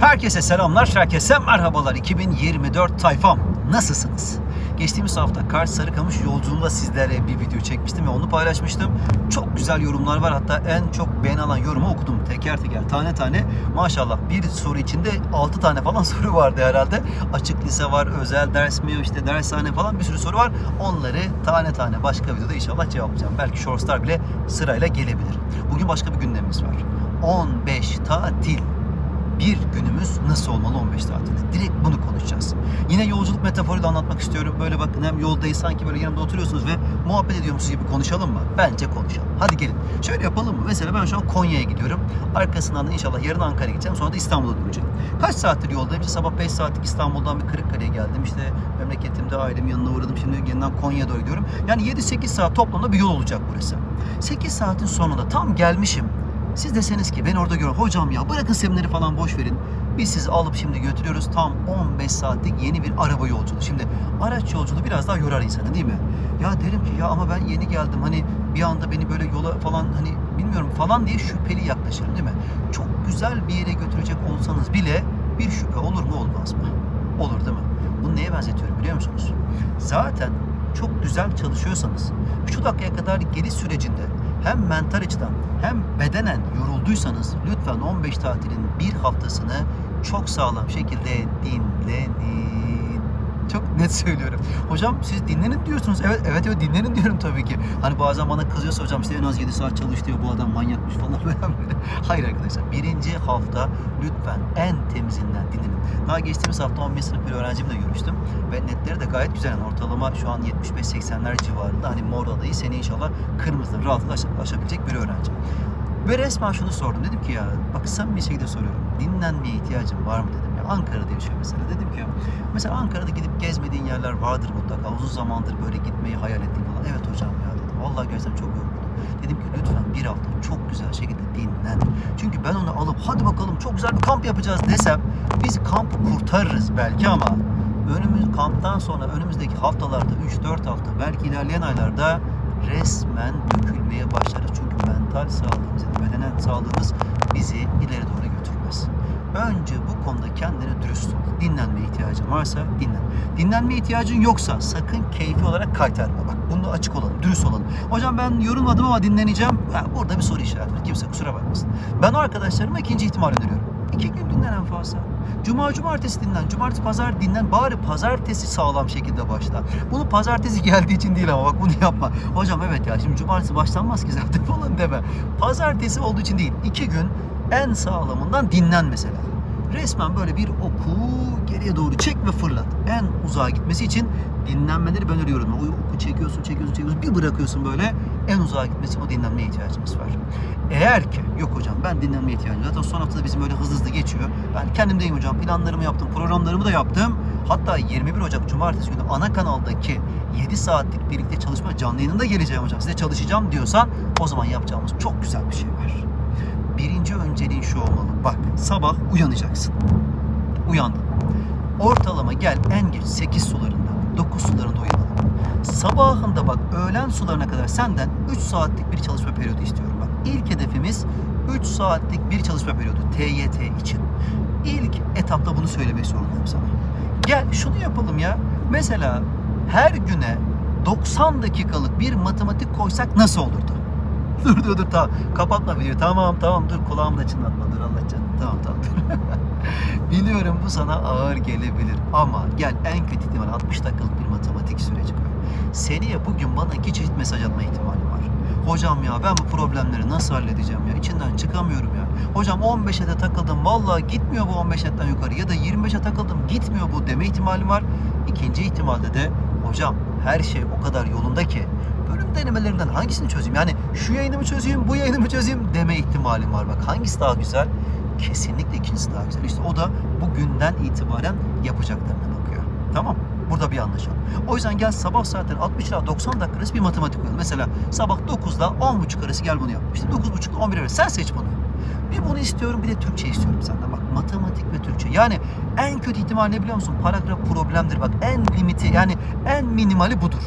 Herkese selamlar, herkese merhabalar. 2024 tayfam. Nasılsınız? Geçtiğimiz hafta Kars Sarıkamış yolculuğunda sizlere bir video çekmiştim ve onu paylaşmıştım. Çok güzel yorumlar var. Hatta en çok beğeni alan yorumu okudum teker teker, tane tane. Maşallah bir soru içinde 6 tane falan soru vardı herhalde. Açık lise var, özel ders mi, işte dershane falan bir sürü soru var. Onları tane tane başka videoda inşallah cevaplayacağım. Belki Shortstar bile sırayla gelebilir. Bugün başka bir gündemimiz var. 15 tatil bir günümüz nasıl olmalı 15 tatilde? Direkt bunu konuşacağız. Yine yolculuk metaforuyla anlatmak istiyorum. Böyle bakın hem yoldayız sanki böyle yanımda oturuyorsunuz ve muhabbet ediyormuşsunuz gibi konuşalım mı? Bence konuşalım. Hadi gelin. Şöyle yapalım mı? Mesela ben şu an Konya'ya gidiyorum. Arkasından da inşallah yarın Ankara'ya gideceğim. Sonra da İstanbul'a döneceğim. Kaç saattir yoldayım? İşte sabah 5 saatlik İstanbul'dan bir Kırıkkale'ye geldim. İşte memleketimde ailemin yanına uğradım. Şimdi yeniden Konya'ya doğru gidiyorum. Yani 7-8 saat toplamda bir yol olacak burası. 8 saatin sonunda tam gelmişim. Siz deseniz ki ben orada görüyorum. Hocam ya bırakın semineri falan boş verin. Biz sizi alıp şimdi götürüyoruz. Tam 15 saatlik yeni bir araba yolculuğu. Şimdi araç yolculuğu biraz daha yorar insanı değil mi? Ya derim ki ya ama ben yeni geldim. Hani bir anda beni böyle yola falan hani bilmiyorum falan diye şüpheli yaklaşırım değil mi? Çok güzel bir yere götürecek olsanız bile bir şüphe olur mu olmaz mı? Olur değil mi? Bunu neye benzetiyorum biliyor musunuz? Zaten çok güzel çalışıyorsanız şu dakikaya kadar geri sürecinde hem mental açıdan hem bedenen yorulduysanız lütfen 15 tatilin bir haftasını çok sağlam şekilde dinlenin. Çok net söylüyorum. Hocam siz dinlenin diyorsunuz. Evet evet evet dinlenin diyorum tabii ki. Hani bazen bana kızıyorsa hocam işte en az 7 saat çalış diyor bu adam manyakmış falan böyle. Hayır arkadaşlar birinci hafta lütfen en temizinden dinlenin. Daha geçtiğimiz hafta 11 sınıf bir öğrencimle görüştüm. Ve netleri de gayet güzel. Yani ortalama şu an 75-80'ler civarında. Hani mor adayı seni inşallah kırmızıda rahatlıkla aş- aşabilecek bir öğrenci. Ve resmen şunu sordum. Dedim ki ya bak samimi şekilde soruyorum. Dinlenmeye ihtiyacın var mı dedim. Ankara'da yaşıyor mesela. Dedim ki mesela Ankara'da gidip gezmediğin yerler vardır mutlaka. Uzun zamandır böyle gitmeyi hayal ettiğin falan. Evet hocam ya dedim. Vallahi gerçekten çok yorgunum. Dedim ki lütfen bir hafta çok güzel şekilde dinlen. Çünkü ben onu alıp hadi bakalım çok güzel bir kamp yapacağız desem biz kamp kurtarırız belki ama önümüz kamptan sonra önümüzdeki haftalarda 3-4 hafta belki ilerleyen aylarda resmen dökülmeye başlarız. Çünkü mental sağlığımız, bedenen sağlığımız bizi ileri doğru. Önce bu konuda kendine dürüst ol. Dinlenmeye ihtiyacın varsa dinlen. Dinlenmeye ihtiyacın yoksa sakın keyfi olarak kaytarma. Bak bunu açık olalım, dürüst olalım. Hocam ben yorulmadım ama dinleneceğim. Ya burada bir soru işareti var. Kimse kusura bakmasın. Ben arkadaşlarıma ikinci ihtimal öneriyorum. İki gün dinlen en fazla. Cuma, cumartesi dinlen. Cumartesi, pazar dinlen. Bari pazartesi sağlam şekilde başla. Bunu pazartesi geldiği için değil ama bak bunu yapma. Hocam evet ya şimdi cumartesi başlanmaz ki zaten falan deme. Pazartesi olduğu için değil. İki gün en sağlamından dinlen mesela. Resmen böyle bir oku geriye doğru çek ve fırlat. En uzağa gitmesi için dinlenmeleri ben öneriyorum. O oku çekiyorsun, çekiyorsun, çekiyorsun. Bir bırakıyorsun böyle. En uzağa gitmesi o dinlenmeye ihtiyacımız var. Eğer ki yok hocam ben dinlenmeye ihtiyacım. Zaten son haftada bizim öyle hızlı hızlı geçiyor. Ben kendimdeyim hocam. Planlarımı yaptım, programlarımı da yaptım. Hatta 21 Ocak Cumartesi günü ana kanaldaki 7 saatlik birlikte çalışma canlı yayınında geleceğim hocam. Size çalışacağım diyorsan o zaman yapacağımız çok güzel bir şey var. Önceliğin şu olmalı. Bak sabah uyanacaksın. Uyandın. Ortalama gel en geç 8 sularında, 9 sularında uyanalım. Sabahında bak öğlen sularına kadar senden 3 saatlik bir çalışma periyodu istiyorum. Bak ilk hedefimiz 3 saatlik bir çalışma periyodu TYT için. İlk etapta bunu söylemek zorundayım sana. Gel şunu yapalım ya. Mesela her güne 90 dakikalık bir matematik koysak nasıl olurdu? dur dur dur tamam. Kapatma videoyu. Tamam tamam dur kulağımda çınlatma dur Allah canım. Tamam tamam dur. Biliyorum bu sana ağır gelebilir ama gel en kötü ihtimal 60 dakikalık bir matematik süreci koy. Seneye bugün bana iki çeşit mesaj atma ihtimali var. Hocam ya ben bu problemleri nasıl halledeceğim ya? İçinden çıkamıyorum ya. Hocam 15'e de takıldım. Vallahi gitmiyor bu 15'ten yukarı ya da 25'e takıldım gitmiyor bu deme ihtimali var. İkinci ihtimalde de hocam her şey o kadar yolunda ki bölüm denemelerinden hangisini çözeyim? Yani şu yayını mı çözeyim, bu yayını mı çözeyim deme ihtimalim var. Bak hangisi daha güzel? Kesinlikle ikincisi daha güzel. İşte o da bugünden itibaren yapacaklarına bakıyor. Tamam Burada bir anlaşalım. O yüzden gel sabah zaten 60 ila 90 dakika arası bir matematik koyalım. Mesela sabah 9'da 10.30 arası gel bunu yap. İşte 9.30 ile 11 arası. Sen seç bunu. Bir bunu istiyorum bir de Türkçe istiyorum senden. Bak matematik ve Türkçe. Yani en kötü ihtimal ne biliyor musun? Paragraf problemdir. Bak en limiti yani en minimali budur.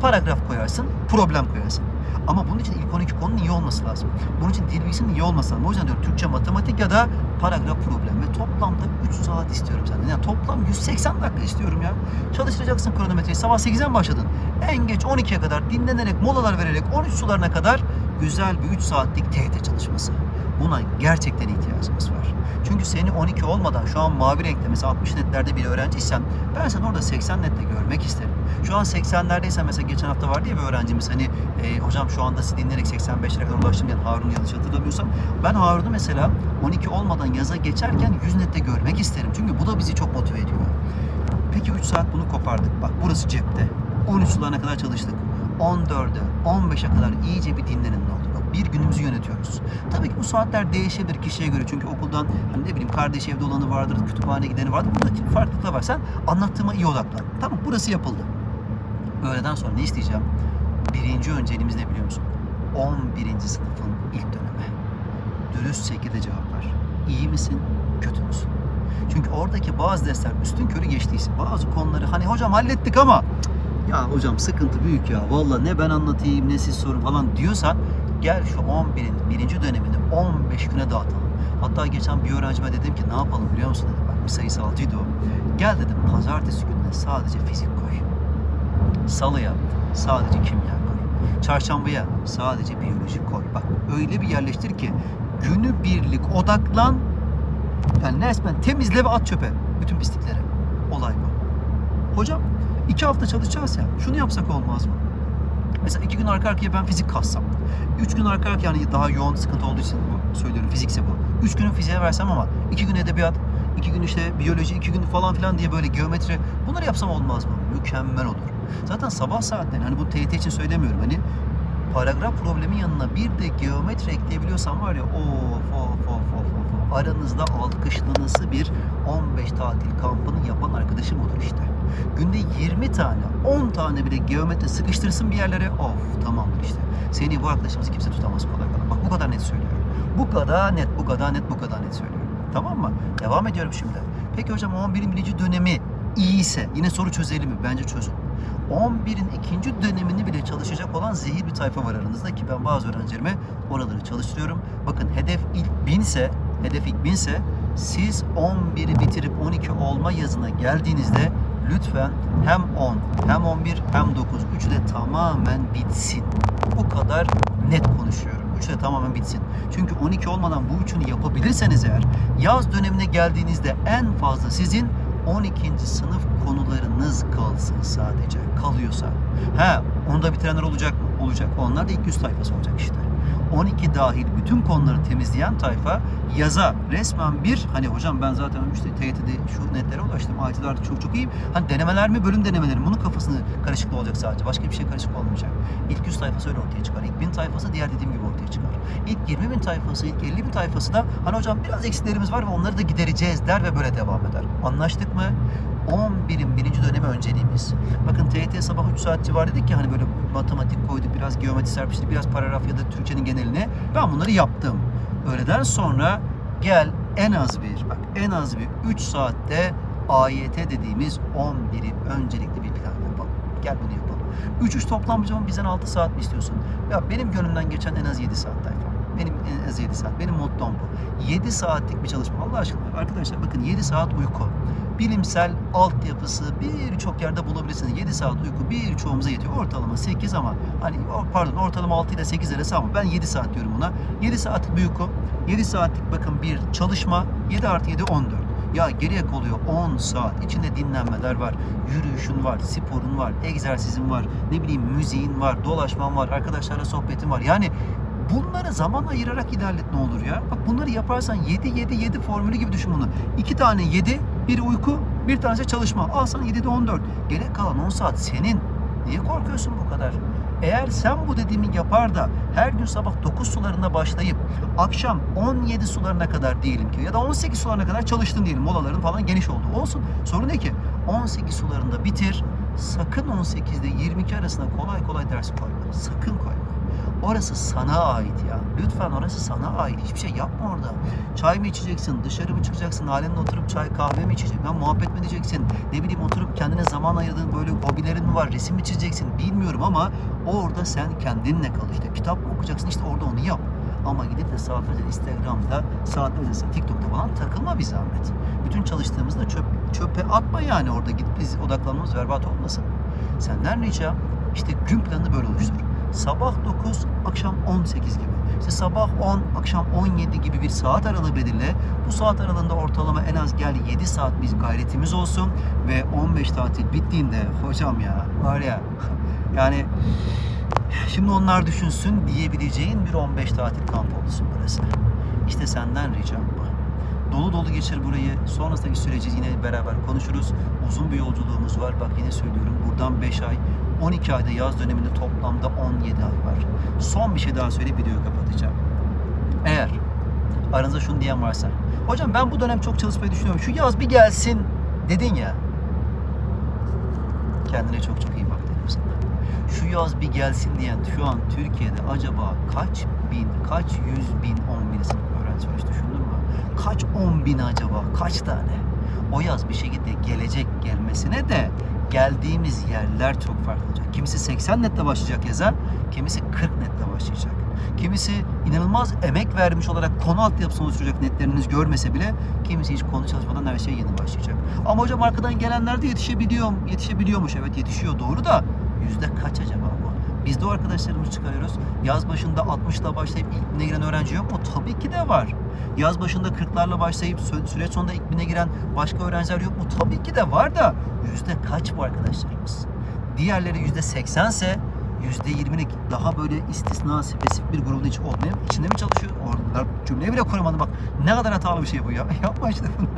Paragraf koyarsın, problem koyarsın. Ama bunun için ilk 12 konunun iyi olması lazım. Bunun için dil bilgisinin iyi olması lazım. O yüzden diyorum Türkçe, matematik ya da paragraf problem. Ve toplamda 3 saat istiyorum senden. Yani toplam 180 dakika istiyorum ya. Çalıştıracaksın kronometreyi. Sabah 8'den başladın. En geç 12'ye kadar dinlenerek, molalar vererek 13 sularına kadar güzel bir 3 saatlik TYT çalışması. Buna gerçekten ihtiyacımız var. Çünkü seni 12 olmadan şu an mavi renkte mesela 60 netlerde bir öğrenciysen ben seni orada 80 nette görmek isterim. Şu an 80'lerdeysen mesela geçen hafta vardı ya bir öğrencimiz hani e, hocam şu anda sizi dinleyerek 85'lere kadar ulaştım yani Harun yanlış hatırlamıyorsam. Ben Harun'u mesela 12 olmadan yaza geçerken 100 nette görmek isterim. Çünkü bu da bizi çok motive ediyor. Peki 3 saat bunu kopardık. Bak burası cepte. 13 sularına kadar çalıştık. 14'e, 15'e kadar iyice bir dinlenin ne olur. Bak bir günümüzü yönetiyoruz. Tabii ki bu saatler değişebilir kişiye göre. Çünkü okuldan hani ne bileyim kardeş evde olanı vardır, kütüphane gideni vardır. Buradaki farklılıklar var. Sen anlattığıma iyi odaklan. Tamam burası yapıldı. Öğleden sonra ne isteyeceğim? Birinci önceliğimiz ne biliyor musun? 11. sınıfın ilk dönemi. Dürüst şekilde cevap ver. İyi misin, kötü müsün? Çünkü oradaki bazı dersler üstün körü geçtiyse bazı konuları hani hocam hallettik ama "Cık, ya hocam sıkıntı büyük ya valla ne ben anlatayım ne siz sorun falan diyorsan gel şu 11'in birinci dönemini 15 güne dağıtalım. Hatta geçen bir öğrencime dedim ki ne yapalım biliyor musun dedim. Bir sayısalcıydı o. Gel dedim pazartesi gününe sadece fizik koy. Salıya sadece kimya koy. Çarşambaya sadece biyoloji koy. Bak öyle bir yerleştir ki günü birlik odaklan yani resmen temizle ve at çöpe bütün pislikleri. Olay bu. Hocam iki hafta çalışacağız ya. Şunu yapsak olmaz mı? Mesela iki gün arka arkaya ben fizik kassam. Üç gün arka arkaya yani daha yoğun sıkıntı olduğu için bu söylüyorum fizikse bu. Üç günü fiziğe versem ama iki gün edebiyat, iki gün işte biyoloji, iki gün falan filan diye böyle geometri bunları yapsam olmaz mı? Mükemmel olur. Zaten sabah saatleri hani bu TYT için söylemiyorum hani paragraf problemin yanına bir de geometri ekleyebiliyorsan var ya of of of of of aranızda alkışlanısı bir 15 tatil kampını yapan arkadaşım olur işte. Günde 20 tane, 10 tane bile geometri sıkıştırsın bir yerlere of tamamdır işte. Seni bu arkadaşımızı kimse tutamaz kolay kolay. Bak bu kadar net söylüyorum. Bu kadar net, bu kadar net, bu kadar net söylüyorum. Tamam mı? Devam ediyorum şimdi. Peki hocam 11'in birinci dönemi iyiyse yine soru çözelim mi? Bence çözün. 11'in ikinci dönemini bile çalışacak olan zehir bir tayfa var aranızda ki ben bazı öğrencilerime oraları çalıştırıyorum. Bakın hedef ilk 1000 ise, hedef ilk 1000 ise siz 11'i bitirip 12 olma yazına geldiğinizde lütfen hem 10 hem 11 hem 9 üçü de tamamen bitsin. Bu kadar net konuşuyorum. Üçü de tamamen bitsin. Çünkü 12 olmadan bu üçünü yapabilirseniz eğer yaz dönemine geldiğinizde en fazla sizin 12. sınıf konularınız kalsın sadece. Kalıyorsa. Ha, onu da bitirenler olacak mı? Olacak. Onlar da ilk yüz tayfası olacak işte. 12 dahil bütün konuları temizleyen tayfa yaza resmen bir hani hocam ben zaten işte TYT'de şu netlere ulaştım. IT'de artık çok çok iyiyim. Hani denemeler mi bölüm denemeleri mi? Bunun kafasını karışıklığı olacak sadece. Başka bir şey karışık olmayacak. İlk 100 tayfası öyle ortaya çıkar. İlk 1000 tayfası diğer dediğim gibi ortaya çıkar. İlk 20 bin tayfası, ilk 50 bin tayfası da hani hocam biraz eksiklerimiz var ve onları da gidereceğiz der ve böyle devam eder. Anlaştık mı? 11'in birinci dönemi önceliğimiz. Bakın TYT sabah 3 saat civarı dedik ya hani böyle matematik koyduk, biraz geometri serpiştirdik, biraz paragraf ya da Türkçenin geneline. Ben bunları yaptım. Öğleden sonra gel en az bir, bak en az bir 3 saatte AYT dediğimiz 11'i öncelikli bir plan yapalım. Gel bunu yapalım. 3 3 toplam zaman bizden 6 saat mi istiyorsun? Ya benim gönlümden geçen en az 7 saat tayfa. Benim en az 7 saat. Benim mottom bu. 7 saatlik bir çalışma. Allah aşkına arkadaşlar bakın 7 saat uyku bilimsel altyapısı birçok yerde bulabilirsiniz. 7 saat uyku birçoğumuza yetiyor. Ortalama 8 ama hani pardon ortalama 6 ile 8 arası ama ben 7 saat diyorum buna. 7 saatlik bir uyku, 7 saatlik bakın bir çalışma, 7 artı 7 14. Ya geriye kalıyor 10 saat. İçinde dinlenmeler var, yürüyüşün var, sporun var, egzersizin var, ne bileyim müziğin var, dolaşman var, arkadaşlarla sohbetin var. Yani bunları zaman ayırarak ilerlet ne olur ya. Bak bunları yaparsan 7 7 7 formülü gibi düşün bunu. 2 tane 7, bir uyku, bir tanesi çalışma. Al sana 7'de 14. Gerek kalan 10 saat senin. Niye korkuyorsun bu kadar? Eğer sen bu dediğimi yapar da her gün sabah 9 sularında başlayıp akşam 17 sularına kadar diyelim ki ya da 18 sularına kadar çalıştın diyelim molaların falan geniş oldu. Olsun. Sorun ne ki? 18 sularında bitir. Sakın 18 ile 22 arasında kolay kolay ders koyma. Sakın koyma. Orası sana ait ya. Lütfen orası sana ait. Hiçbir şey yapma orada. Çay mı içeceksin? Dışarı mı çıkacaksın? Halinle oturup çay kahve mi içeceksin? Ben muhabbet mi edeceksin? Ne bileyim oturup kendine zaman ayırdığın böyle hobilerin mi var? Resim mi çizeceksin? Bilmiyorum ama orada sen kendinle kal işte. Kitap mı okuyacaksın? İşte orada onu yap. Ama gidip de saatlerce Instagram'da, saatlerce TikTok'ta falan takılma bir zahmet. Bütün çalıştığımızda çöp, çöpe atma yani orada gidip biz odaklanmamız berbat olmasın. Senden ricam işte gün planını böyle oluştur. Sabah 9, akşam 18 gibi. İşte sabah 10, akşam 17 gibi bir saat aralığı belirle. Bu saat aralığında ortalama en az gel 7 saat biz gayretimiz olsun ve 15 tatil bittiğinde hocam ya var ya yani şimdi onlar düşünsün diyebileceğin bir 15 tatil kampı olsun burası. İşte senden ricam bu. Dolu dolu geçir burayı. Sonrasındaki süreci yine beraber konuşuruz. Uzun bir yolculuğumuz var. Bak yine söylüyorum. Buradan 5 ay, 12 ayda yaz döneminde toplamda 17 ay var. Son bir şey daha söyleyip videoyu kapatacağım. Eğer aranızda şunu diyen varsa Hocam ben bu dönem çok çalışmayı düşünüyorum. Şu yaz bir gelsin dedin ya. Kendine çok çok iyi bak dedim sana. Şu yaz bir gelsin diyen şu an Türkiye'de acaba kaç bin, kaç yüz bin, on bin sınıf öğrenci var hiç düşündün mü? Kaç on bin acaba? Kaç tane? O yaz bir şekilde gelecek gelmesine de geldiğimiz yerler çok farklı olacak. Kimisi 80 netle başlayacak yaza, kimisi 40 netle başlayacak. Kimisi inanılmaz emek vermiş olarak konu altyapısını oluşturacak netleriniz görmese bile kimisi hiç konu çalışmadan her şey yeni başlayacak. Ama hocam arkadan gelenler de yetişebiliyor, yetişebiliyormuş. Evet yetişiyor doğru da yüzde kaç acaba bu? Biz de o arkadaşlarımızı çıkarıyoruz. Yaz başında 60'la başlayıp ilk giren öğrenci yok mu? Tabii ki de var. Yaz başında 40'larla başlayıp sü- süreç sonunda ilk bine giren başka öğrenciler yok mu? Tabii ki de var da yüzde kaç bu arkadaşlarımız? Diğerleri yüzde 80 ise yüzde 20'lik daha böyle istisna spesifik bir grubun içi olmayan içinde mi çalışıyor? Orada cümleyi bile kuramadım bak. Ne kadar hatalı bir şey bu ya. Yapma işte bunu.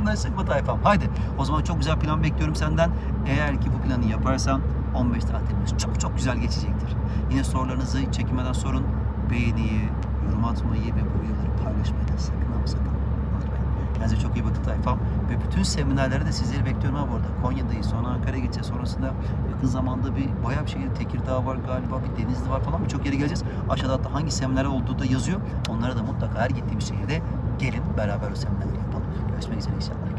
Anlaştık mı tayfam? Haydi. O zaman çok güzel plan bekliyorum senden. Eğer ki bu planı yaparsan 15 tatilimiz çok çok güzel geçecektir. Yine sorularınızı çekinmeden sorun. Beğeniyi, yorum atmayı ve bu videoları paylaşmayı da sakın ama sakın unutmayın. Kendinize çok iyi bakın tayfam. Ve bütün seminerlere de sizleri bekliyorum ha bu arada. Konya'dayız, sonra Ankara'ya gideceğiz. Sonrasında yakın zamanda bir bayağı bir şekilde Tekirdağ var galiba, bir Denizli var falan birçok yere geleceğiz. Aşağıda hatta hangi seminer olduğu da yazıyor. Onlara da mutlaka her gittiğimiz şehirde gelin beraber o seminerleri yapalım. Görüşmek üzere inşallah.